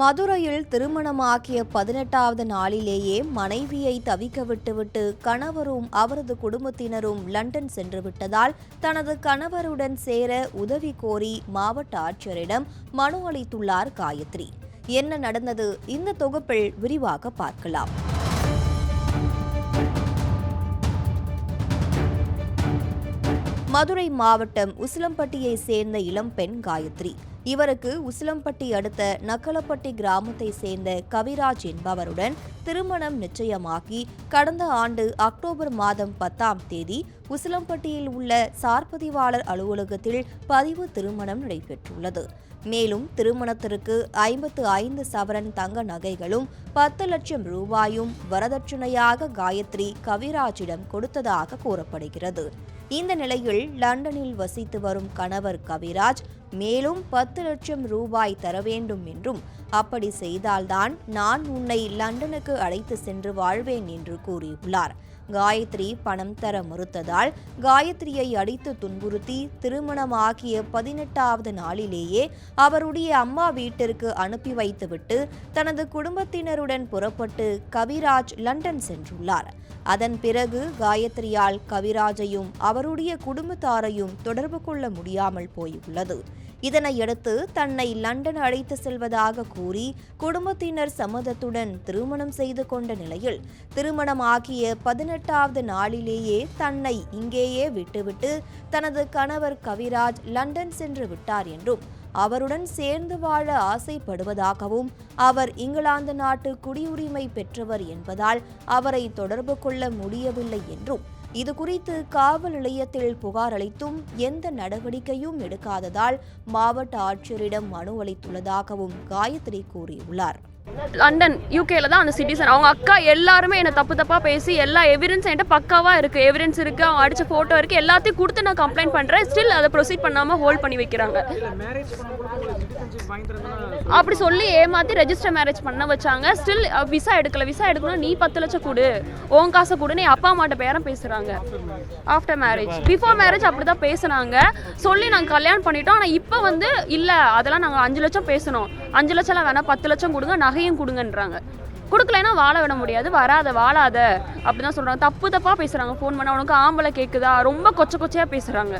மதுரையில் திருமணமாக்கிய பதினெட்டாவது நாளிலேயே மனைவியை தவிக்க விட்டுவிட்டு கணவரும் அவரது குடும்பத்தினரும் லண்டன் சென்று விட்டதால் தனது கணவருடன் சேர உதவி கோரி மாவட்ட ஆட்சியரிடம் மனு அளித்துள்ளார் காயத்ரி. என்ன நடந்தது? இந்த தொகுப்பில் விரிவாக பார்க்கலாம். மதுரை மாவட்டம் உசிலம்பட்டியை சேர்ந்த இளம்பெண் காயத்ரி. இவருக்கு உசிலம்பட்டி அடுத்த நக்கலப்பட்டி கிராமத்தை சேர்ந்த கவிராஜ் என்பவருடன் திருமணம் நிச்சயமாகி கடந்த ஆண்டு அக்டோபர் மாதம் பத்தாம் தேதி உசிலம்பட்டியில் உள்ள சார்பதிவாளர் அலுவலகத்தில் பதிவு திருமணம் நடைபெற்றுள்ளது. மேலும் திருமணத்திற்கு ஐம்பத்து ஐந்து சவரன் தங்க நகைகளும் பத்து லட்சம் ரூபாயும் வரதட்சணையாக காயத்ரி கவிராஜிடம் கொடுத்ததாக கூறப்படுகிறது. இந்த நிலையில் லண்டனில் வசித்து வரும் கணவர் கவிராஜ் மேலும் பத்து லட்சம் ரூபாய் தர வேண்டும் என்றும் அப்படி செய்தால்தான் நான் உன்னை லண்டனுக்கு அழைத்து சென்று வாழ்வேன் என்று கூறியுள்ளார். காயத்ரி பணம் தர மறுத்ததால் காயத்ரியை அடித்து துன்புறுத்தி திருமணமாகிய பதினெட்டாவது நாளிலேயே அவருடைய அம்மா வீட்டிற்கு அனுப்பி வைத்துவிட்டு தனது குடும்பத்தினருடன் புறப்பட்டு கவிராஜ் லண்டன் சென்றுள்ளார். அதன் பிறகு காயத்ரியால் கவிராஜையும் அவருடைய குடும்பத்தாரையும் தொடர்பு கொள்ள முடியாமல் போயுள்ளது. இதனையடுத்து தன்னை லண்டன் அழைத்து செல்வதாக கூறி குடும்பத்தினர் சம்மதத்துடன் திருமணம் செய்து கொண்ட நிலையில் திருமணமாகிய பதினெட்டாவது நாளிலேயே தன்னை இங்கேயே விட்டுவிட்டு தனது கணவர் கவிராஜ் லண்டன் சென்று விட்டார் என்றும் அவருடன் சேர்ந்து வாழ ஆசைப்படுவதாகவும் அவர் இங்கிலாந்து நாட்டு குடியுரிமை பெற்றவர் என்பதால் அவரை தொடர்பு கொள்ள முடியவில்லை என்றும் இது குறித்து காவல் நிலையத்தில் புகார் அளித்தும் எந்த நடவடிக்கையும் எடுக்காததால் மாவட்ட ஆட்சியரிடம் மனு அளித்துள்ளதாகவும் காயத்ரி கூறியுள்ளார். லண்டன் யூகேல தான் அந்த சிட்டிசன் அவங்க அக்கா எல்லாருமே என்னை தப்பு தப்பாக பேசி எல்லா எவிடன்ஸ் என்கிட்ட பக்காவாக இருக்குது எவிடன்ஸ் இருக்குது அவங்க அடிச்ச ஃபோட்டோ இருக்குது எல்லாத்தையும் கொடுத்து நான் கம்ப்ளைண்ட் பண்ணுறேன் ஸ்டில் அதை ப்ரொசீட் பண்ணாமல் ஹோல்ட் பண்ணி வைக்கிறாங்க. அப்படி சொல்லி ஏமாற்றி ரெஜிஸ்டர் மேரேஜ் பண்ண வச்சாங்க. ஸ்டில் விசா எடுக்கல. விசா எடுக்கணும் நீ பத்து லட்சம் கொடு. உன் காசை கொடுன்னு நீ அப்பா அம்மாட்ட பேரம் பேசுகிறாங்க ஆஃப்டர் மேரேஜ் பிஃபோர் மேரேஜ் அப்படி தான் பேசுனாங்க. சொல்லி நாங்கள் கல்யாணம் பண்ணிட்டோம். ஆனால் இப்போ வந்து இல்லை அதெல்லாம் நாங்கள் அஞ்சு லட்சம் பேசணும். அஞ்சு லட்சம்லாம் வேணாம் பத்து லட்சம் கொடுங்க நகையும் கொடுங்கன்றாங்க. கொடுக்கலைன்னா வாழ விட முடியாது. வராத வாழாத அப்படி தான் சொல்கிறாங்க தப்பு தப்பாக பேசுகிறாங்க ஃபோன் பண்ண உனக்கு ஆம்பளை கேட்குதா ரொம்ப கொச்ச கொச்சையாக பேசுகிறாங்க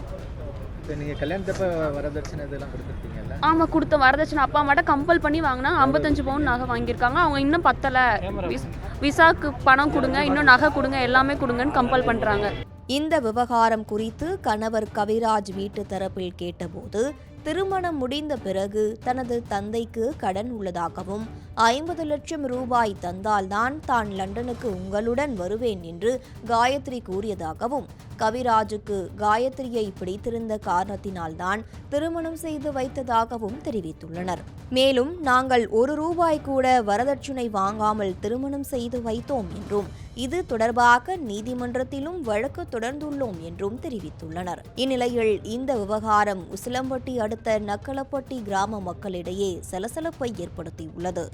ஆமாம் கொடுத்த வரதட்சணை. அப்பா அம்மாட்ட கம்பல் பண்ணி வாங்கினா ஐம்பத்தஞ்சு பவுன் நகை வாங்கியிருக்காங்க. அவங்க இன்னும் பத்தலை. விஸ்- விசாக்கு பணம் கொடுங்க இன்னும் நகை கொடுங்க எல்லாமே கொடுங்கன்னு கம்பல் பண்ணுறாங்க இந்த விவகாரம் குறித்து கணவர் கவிராஜ் வீட்டு தரப்பில் கேட்டபோது திருமணம் முடிந்த பிறகு தனது தந்தைக்கு கடன் உள்ளதாகவும் ஐம்பது லட்சம் ரூபாய் தந்தால்தான் தான் லண்டனுக்கு உங்களுடன் வருவேன் என்று காயத்ரி கூறியதாகவும் கவிராஜுக்கு காயத்ரியை பிடித்திருந்த காரணத்தினால்தான் திருமணம் செய்து வைத்ததாகவும் தெரிவித்துள்ளனர். மேலும் நாங்கள் ஒரு ரூபாய் கூட வரதட்சணை வாங்காமல் திருமணம் செய்து வைத்தோம் என்றும் இது தொடர்பாக நீதிமன்றத்திலும் வழக்கு தொடர்ந்துள்ளோம் என்றும் தெரிவித்துள்ளனர். இந்நிலையில் இந்த விவகாரம் உசிலம்பட்டி அடுத்த நக்கலப்பட்டி கிராம மக்களிடையே சலசலப்பை ஏற்படுத்தியுள்ளது.